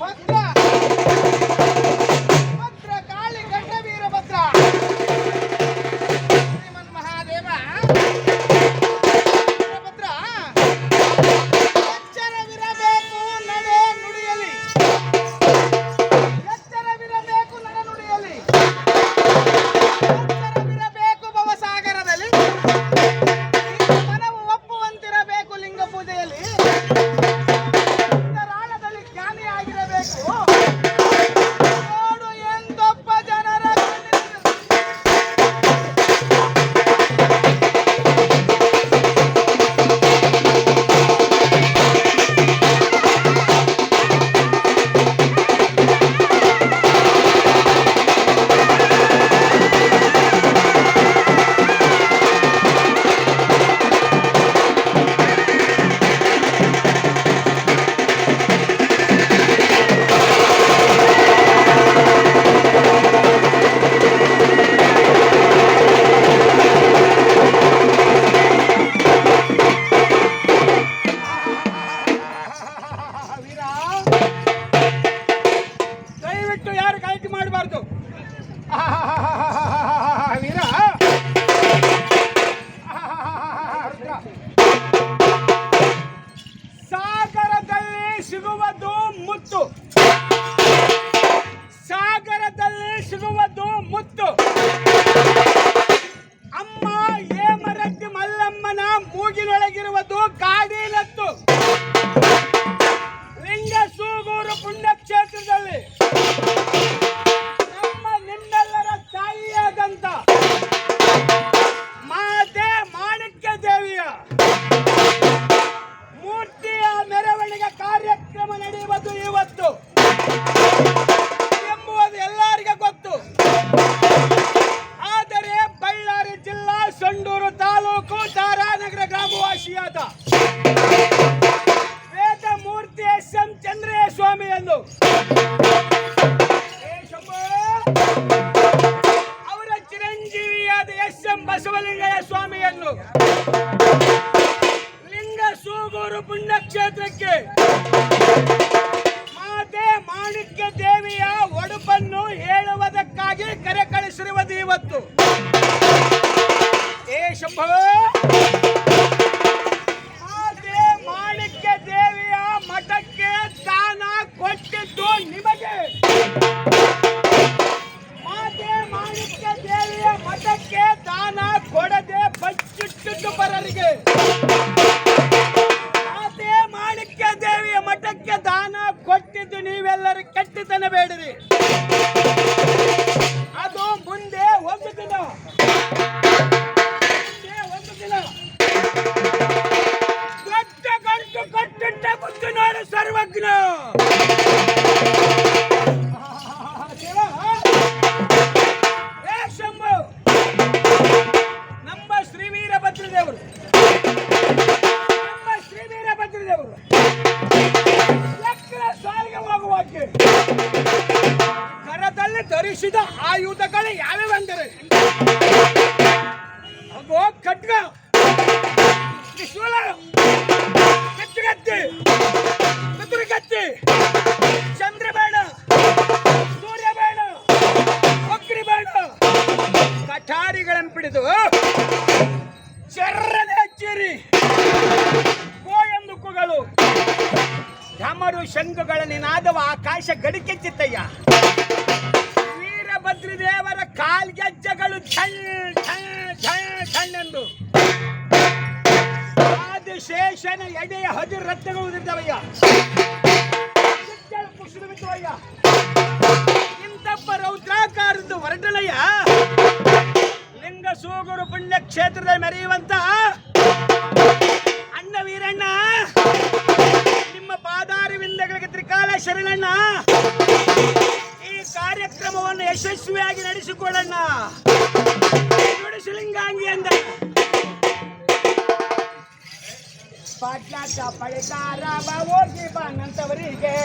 ಮಾತ್ರ ಆದರೆ ಬಳ್ಳಾರಿ ಜಿಲ್ಲಾ ಸಂಡೂರು ತಾಲೂಕು ತಾರಾನಗರ ಗ್ರಾಮವಾಸಿಯಾದ ವೇದಮೂರ್ತಿ ಎಸ್ ಎಂ ಚಂದ್ರಯ್ಯ ಸ್ವಾಮಿಯನ್ನು ಅವರ ಚಿರಂಜೀವಿಯಾದ ಎಸ್ ಎಂ ಬಸವಲಿಂಗಯ್ಯ ಸ್ವಾಮಿಯನ್ನು ಲಿಂಗ ಸೂಗೂರು ಪುಣ್ಯಕ್ಷೇತ್ರಕ್ಕೆ ಮಾಣಿಕ್ಯ ದೇವಿಯ ಒಡಪನ್ನು ಹೇಳುವುದಕ್ಕಾಗಿ ಕರೆ ಕಳಿಸಿರುವುದು ಇವತ್ತು. ಏ ಶಂಭೋ ಧರಿಸಿದ ಆಯುಧಗಳು ಯಾವ್ಯಾವೆಂದರೆ ಅಗೋ ಖಡ್ಗ ತ್ರಿಶೂಲ! ಕಚ್ಚುಗತ್ತಿ! ಕುದುರೆಗತ್ತಿ ಚಂದ್ರಬೇಡ ಸೂರ್ಯಬೇಡ ಅಗ್ನಿಬೇಡ ಕಠಾರಿಗಳನ್ನು ಹಿಡಿದು ಚರ್ರನೆ ಹಚ್ಚಿರಿ ಗೋಯಂದುಕುಗಳು ಢಮರು ಶಂಖುಗಳ ನಿನಾದವ ಆಕಾಶ ಗಡಿಕೆಚ್ಚಿತ್ತಯ್ಯ ಎಂದು ಆದಿಶೇಷನ ಎಡೆಯ ಹದಿರು ರತ್ನಗಳು ಉದಿರ್ತವಯ್ಯ ಕುಸಿದು ಬಿದ್ದವಯ್ಯ. ಇಂತಪ್ಪ ರೌದ್ರಾಕಾರದ್ದು ಹೊರಟಲಯ್ಯ. ಲಿಂಗ ಸೂಗೂರು ಪುಣ್ಯ ಕ್ಷೇತ್ರದಲ್ಲಿ ಮೆರೆಯುವಂತ ಅಣ್ಣ ವೀರಣ್ಣ, ನಿಮ್ಮ ಪಾದಾರವಿಂದಗಳಿಗೆ ತ್ರಿಕಾಲ ಶರಣಣ್ಣ ಈ ಕಾರ್ಯಕ್ರಮವನ್ನು ಯಶಸ್ವಿಯಾಗಿ ನಡೆಸಿಕೊಳ್ಳಣ್ಣ. ನುಡಿಸಲಿಂಗಾಂಗಿ ಅಂದ ಪಾಟ್ಲಾಟ ಪಳಿತಾರ ಹೋಗಿ ಬಾನಂತವರಿಗೆ